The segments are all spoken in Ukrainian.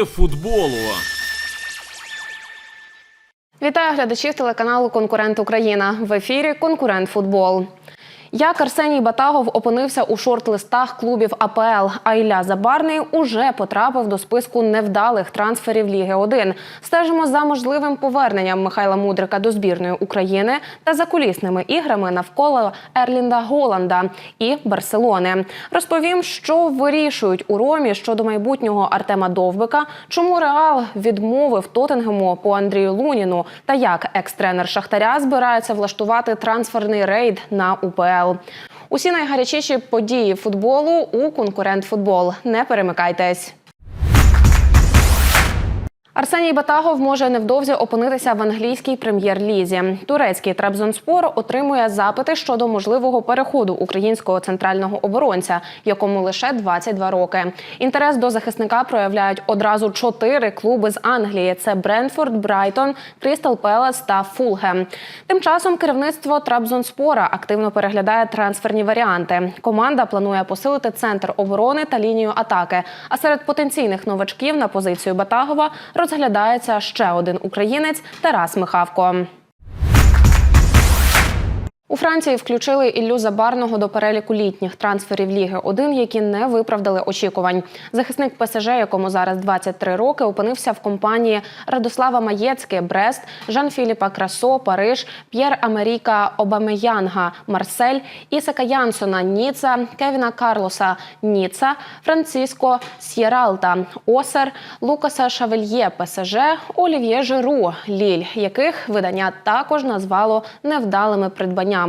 Новини футболу. Вітаю глядачів телеканалу Конкурент Україна в ефірі Конкурент Футбол. Як Арсеній Батагов опинився у шорт-листах клубів АПЛ, а Ілля Забарний уже потрапив до списку невдалих трансферів Ліги 1. Стежимо за можливим поверненням Михайла Мудрика до збірної України та за кулісними іграми навколо Ерлінда Голланда і Барселони. Розповім, що вирішують у Ромі щодо майбутнього Артема Довбика, чому Реал відмовив Тоттенгему по Андрію Луніну та як екс-тренер Шахтаря збирається влаштувати трансферний рейд на УПЛ. Усі найгарячіші події футболу у конкурент футбол. Не перемикайтесь. Арсеній Батагов може невдовзі опинитися в англійській прем'єр-лізі. Турецький Трабзонспор отримує запити щодо можливого переходу українського центрального оборонця, якому лише 22 роки. Інтерес до захисника проявляють одразу чотири клуби з Англії: це Брентфорд, Брайтон, Крістал Пелес та Фулгем. Тим часом керівництво Трабзонспора активно переглядає трансферні варіанти. Команда планує посилити центр оборони та лінію атаки. А серед потенційних новачків на позицію Батагова розглядається ще один українець Тарас Михавко. У Франції включили Іллю Забарного до переліку літніх трансферів Ліги 1, які не виправдали очікувань. Захисник ПСЖ, якому зараз 23 роки, опинився в компанії Радослава Маєцьке, Брест, Жан-Філіпа Красо, Париж, П'єр Амеріка Обамеянга, Марсель, Ісака Янсона, Ніца, Кевіна Карлоса, Ніца, Франциско С'єралта, Осер, Лукаса Шавельє, ПСЖ, Олів'є Жиру, Ліль, яких видання також назвало невдалими придбаннями.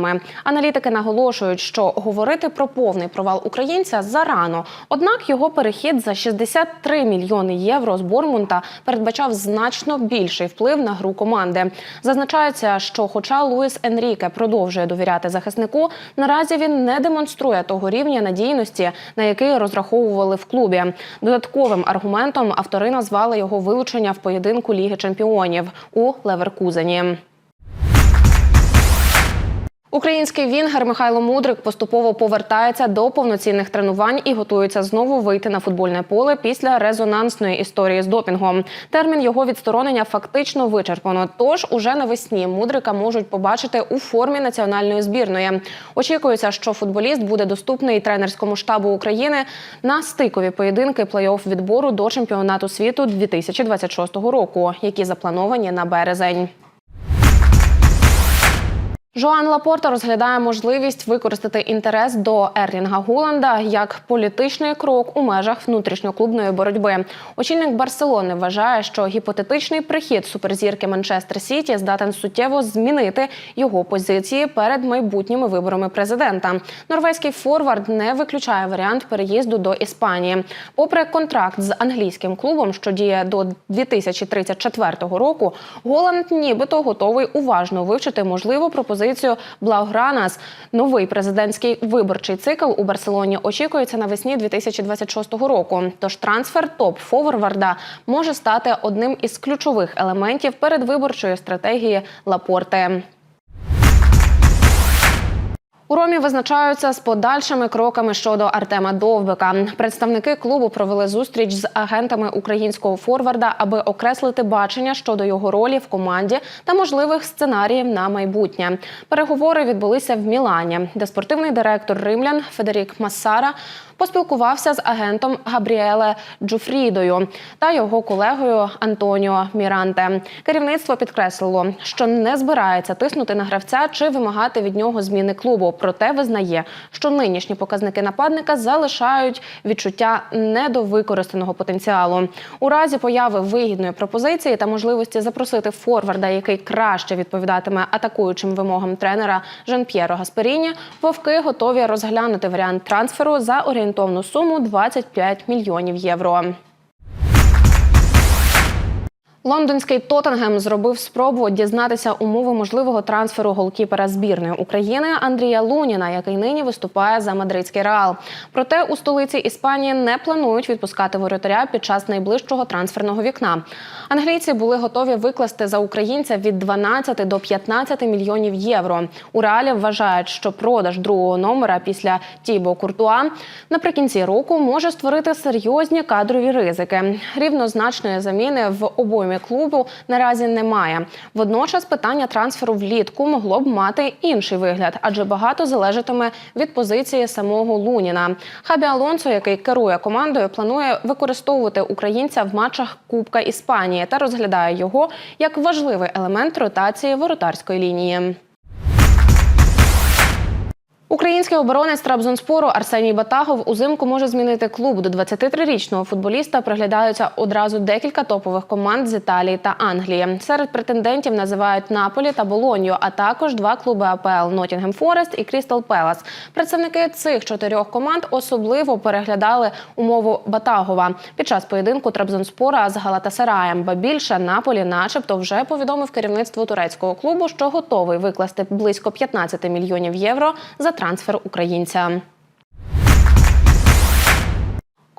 Аналітики наголошують, що говорити про повний провал українця зарано. Однак його перехід за 63 мільйони євро з Бормунта передбачав значно більший вплив на гру команди. Зазначається, що, хоча Луїс Енріке продовжує довіряти захиснику, наразі він не демонструє того рівня надійності, на який розраховували в клубі. Додатковим аргументом автори назвали його вилучення в поєдинку Ліги Чемпіонів у Леверкузені. Український вінгер Михайло Мудрик поступово повертається до повноцінних тренувань і готується знову вийти на футбольне поле після резонансної історії з допінгом. Термін його відсторонення фактично вичерпано. Тож уже навесні Мудрика можуть побачити у формі національної збірної. Очікується, що футболіст буде доступний тренерському штабу України на стикові поєдинки плей-офф відбору до чемпіонату світу 2026 року, які заплановані на березень. Жоан Лапорта розглядає можливість використати інтерес до Ерлінга Гуланда як політичний крок у межах внутрішньоклубної боротьби. Очільник Барселони вважає, що гіпотетичний прихід суперзірки Манчестер Сіті здатен суттєво змінити його позиції перед майбутніми виборами президента. Норвезький форвард не виключає варіант переїзду до Іспанії. Попри контракт з англійським клубом, що діє до 2034 року, Голланд нібито готовий уважно вивчити можливу пропозицію пропозицію Блаугранас. Новий президентський виборчий цикл у Барселоні очікується навесні 2026 року. Тож трансфер топ форварда може стати одним із ключових елементів передвиборчої стратегії Лапорти. У Ромі визначаються з подальшими кроками щодо Артема Довбика. Представники клубу провели зустріч з агентами українського форварда, аби окреслити бачення щодо його ролі в команді та можливих сценаріїв на майбутнє. Переговори відбулися в Мілані, де спортивний директор римлян Федерік Массара поспілкувався з агентом Габріеле Джуфрідою та його колегою Антоніо Міранте. Керівництво підкреслило, що не збирається тиснути на гравця чи вимагати від нього зміни клубу. Проте визнає, що нинішні показники нападника залишають відчуття недовикористаного потенціалу. У разі появи вигідної пропозиції та можливості запросити форварда, який краще відповідатиме атакуючим вимогам тренера Жан П'єро Гасперіні, вовки готові розглянути варіант трансферу за орієнтовну суму 25 мільйонів євро. Лондонський Тоттенгем зробив спробу дізнатися умови можливого трансферу голкіпера збірної України Андрія Луніна, який нині виступає за мадридський реал. Проте у столиці Іспанії не планують відпускати воротаря під час найближчого трансферного вікна. Англійці були готові викласти за українця від 12 до 15 мільйонів євро. У реалі вважають, що продаж другого номера після Тібо Куртуа наприкінці року може створити серйозні кадрові ризики. Рівнозначної заміни в обоймі клубу наразі немає. Водночас питання трансферу влітку могло б мати інший вигляд, адже багато залежатиме від позиції самого Луніна. Хабі Алонсо, який керує командою, планує використовувати українця в матчах Кубка Іспанії та розглядає його як важливий елемент ротації воротарської лінії. Український оборонець Трабзонспору Арсеній Батагов узимку може змінити клуб. До 23-річного футболіста приглядаються одразу декілька топових команд з Італії та Англії. Серед претендентів називають Наполі та Болонью, а також два клуби АПЛ Нотінгем Форест і Крістал Пелас. Представники цих чотирьох команд особливо переглядали умову Батагова під час поєдинку Трабзонспора з Галатасараєм. Ба більше Наполі, начебто, вже повідомив керівництво турецького клубу, що готовий викласти близько 15 мільйонів євро за трансфер українця.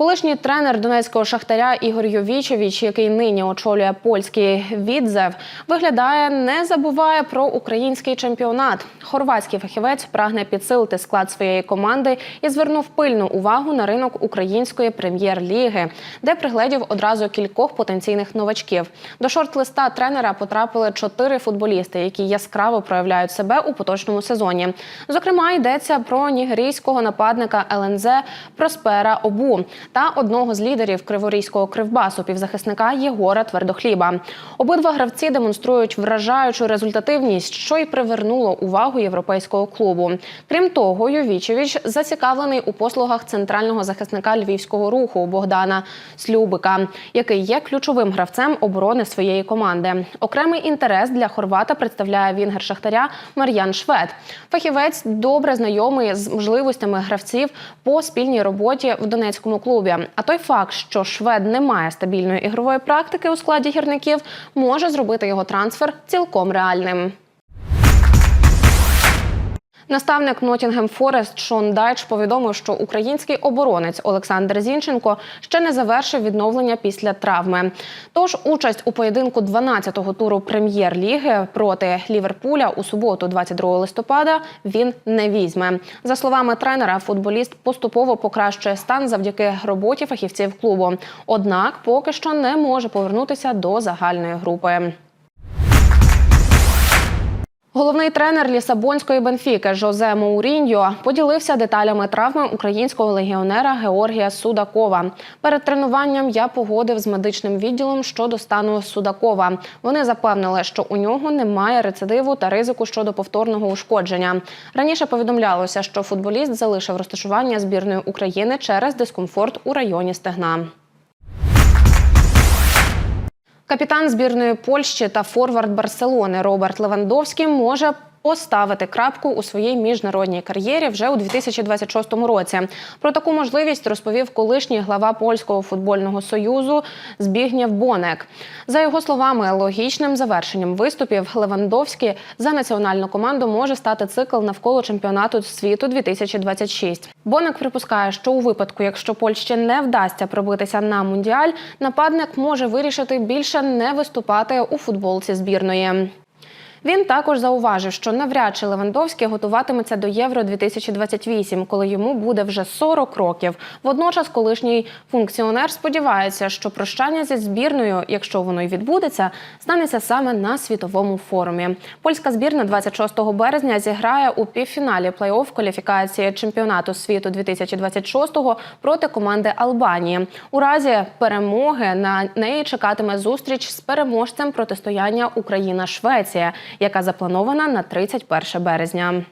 Колишній тренер донецького шахтаря Ігор Йовічевич, який нині очолює польський відзев, виглядає, не забуває про український чемпіонат. Хорватський фахівець прагне підсилити склад своєї команди і звернув пильну увагу на ринок української прем'єр-ліги, де пригледів одразу кількох потенційних новачків. До шорт-листа тренера потрапили чотири футболісти, які яскраво проявляють себе у поточному сезоні. Зокрема, йдеться про нігерійського нападника ЛНЗ Проспера Обу та одного з лідерів криворізького кривбасу, півзахисника Єгора Твердохліба. Обидва гравці демонструють вражаючу результативність, що й привернуло увагу європейського клубу. Крім того, Йовічевич зацікавлений у послугах центрального захисника львівського руху Богдана Слюбика, який є ключовим гравцем оборони своєї команди. Окремий інтерес для хорвата представляє вінгер Шахтаря Мар'ян Швед. Фахівець добре знайомий з можливостями гравців по спільній роботі в Донецькому клубі. А той факт, що швед не має стабільної ігрової практики у складі гірників, може зробити його трансфер цілком реальним. Наставник Нотінгем Форест Шон Дайч повідомив, що український оборонець Олександр Зінченко ще не завершив відновлення після травми. Тож участь у поєдинку 12-го туру прем'єр-ліги проти Ліверпуля у суботу, 22 листопада, він не візьме. За словами тренера, футболіст поступово покращує стан завдяки роботі фахівців клубу. Однак поки що не може повернутися до загальної групи. Головний тренер Лісабонської Бенфіки Жозе Моуріньо поділився деталями травми українського легіонера Георгія Судакова. Перед тренуванням я погодив з медичним відділом щодо стану Судакова. Вони запевнили, що у нього немає рецидиву та ризику щодо повторного ушкодження. Раніше повідомлялося, що футболіст залишив розташування збірної України через дискомфорт у районі стегна. Капітан збірної Польщі та форвард Барселони Роберт Левандовський може поставити крапку у своїй міжнародній кар'єрі вже у 2026 році. Про таку можливість розповів колишній глава польського футбольного союзу Збігнєв Бонек. За його словами, логічним завершенням виступів Левандовський за національну команду може стати цикл навколо чемпіонату світу 2026. Бонек припускає, що у випадку, якщо Польщі не вдасться пробитися на мундіаль, нападник може вирішити більше не виступати у футболці збірної. Він також зауважив, що навряд чи Левандовський готуватиметься до Євро 2028, коли йому буде вже 40 років. Водночас, колишній функціонер сподівається, що прощання зі збірною, якщо воно й відбудеться, станеться саме на світовому форумі. Польська збірна 26 березня зіграє у півфіналі плей-офф кваліфікації чемпіонату світу 2026 проти команди Албанії. У разі перемоги на неї чекатиме зустріч з переможцем протистояння Україна-Швеція яка запланована на 31 березня.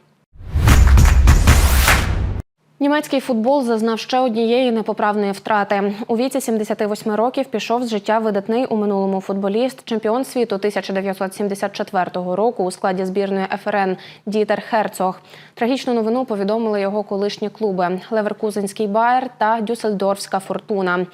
Німецький футбол зазнав ще однієї непоправної втрати. У віці 78 років пішов з життя видатний у минулому футболіст, чемпіон світу 1974 року у складі збірної ФРН Дітер Херцог. Трагічну новину повідомили його колишні клуби Леверкузенський Байер та Дюссельдорфська Фортуна.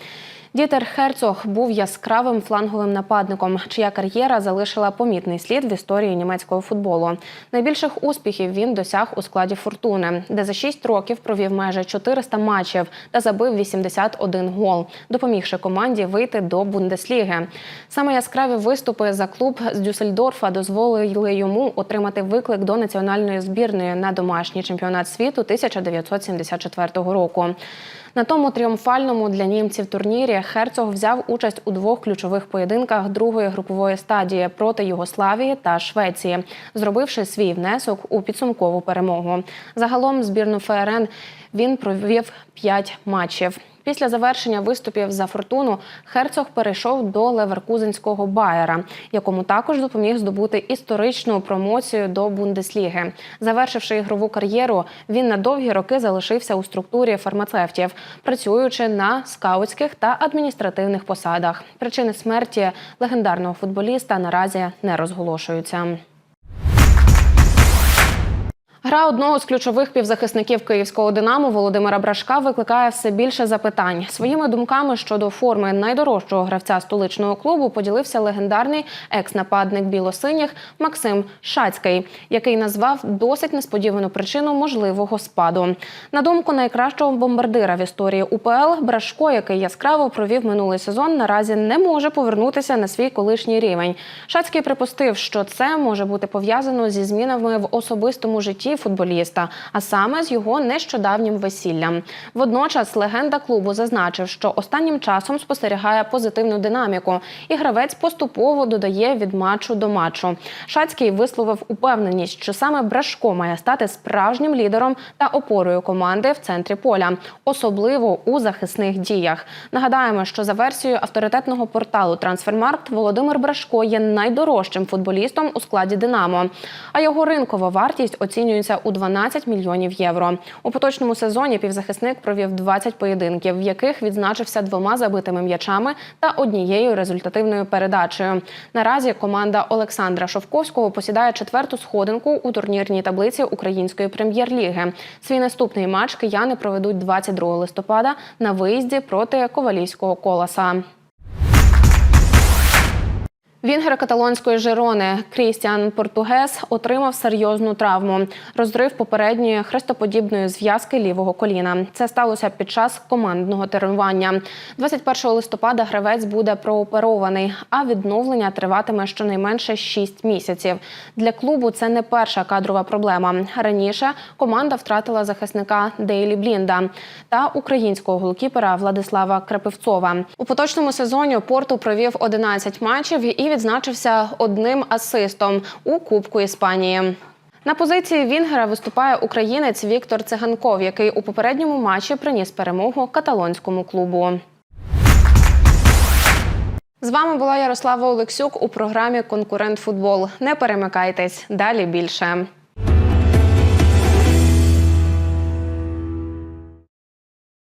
Дітер Херцог був яскравим фланговим нападником, чия кар'єра залишила помітний слід в історії німецького футболу. Найбільших успіхів він досяг у складі фортуни, де за 6 років провів майже 400 матчів та забив 81 гол, допомігши команді вийти до Бундесліги. Саме яскраві виступи за клуб з Дюссельдорфа дозволили йому отримати виклик до національної збірної на домашній чемпіонат світу 1974 року. На тому тріумфальному для німців турнірі Херцог взяв участь у двох ключових поєдинках другої групової стадії проти Югославії та Швеції, зробивши свій внесок у підсумкову перемогу. Загалом збірну ФРН він провів п'ять матчів. Після завершення виступів за фортуну Херцог перейшов до Леверкузенського Байера, якому також допоміг здобути історичну промоцію до Бундесліги. Завершивши ігрову кар'єру, він на довгі роки залишився у структурі фармацевтів, працюючи на скаутських та адміністративних посадах. Причини смерті легендарного футболіста наразі не розголошуються. Гра одного з ключових півзахисників київського динамо Володимира Брашка викликає все більше запитань. Своїми думками щодо форми найдорожчого гравця столичного клубу поділився легендарний екс-нападник білосиніх Максим Шацький, який назвав досить несподівану причину можливого спаду. На думку найкращого бомбардира в історії УПЛ, Брашко, який яскраво провів минулий сезон, наразі не може повернутися на свій колишній рівень. Шацький припустив, що це може бути пов'язано зі змінами в особистому житті футболіста, а саме з його нещодавнім весіллям. Водночас легенда клубу зазначив, що останнім часом спостерігає позитивну динаміку, і гравець поступово додає від матчу до матчу. Шацький висловив упевненість, що саме Брашко має стати справжнім лідером та опорою команди в центрі поля, особливо у захисних діях. Нагадаємо, що за версією авторитетного порталу Трансфермаркт Володимир Брашко є найдорожчим футболістом у складі Динамо, а його ринкова вартість оцінюється у 12 мільйонів євро. У поточному сезоні півзахисник провів 20 поєдинків, в яких відзначився двома забитими м'ячами та однією результативною передачею. Наразі команда Олександра Шовковського посідає четверту сходинку у турнірній таблиці української прем'єр-ліги. Свій наступний матч кияни проведуть 22 листопада на виїзді проти ковалійського колоса. Вінгер каталонської Жирони Крістіан Португес отримав серйозну травму розрив попередньої хрестоподібної зв'язки лівого коліна. Це сталося під час командного тренування. 21 листопада гравець буде прооперований, а відновлення триватиме щонайменше 6 місяців. Для клубу це не перша кадрова проблема. Раніше команда втратила захисника Дейлі Блінда та українського голкіпера Владислава Крапивцова. У поточному сезоні Порту провів 11 матчів і відзначився одним асистом у Кубку Іспанії. На позиції Вінгера виступає українець Віктор Циганков, який у попередньому матчі приніс перемогу каталонському клубу. З вами була Ярослава Олексюк у програмі Конкурент Футбол. Не перемикайтесь далі більше.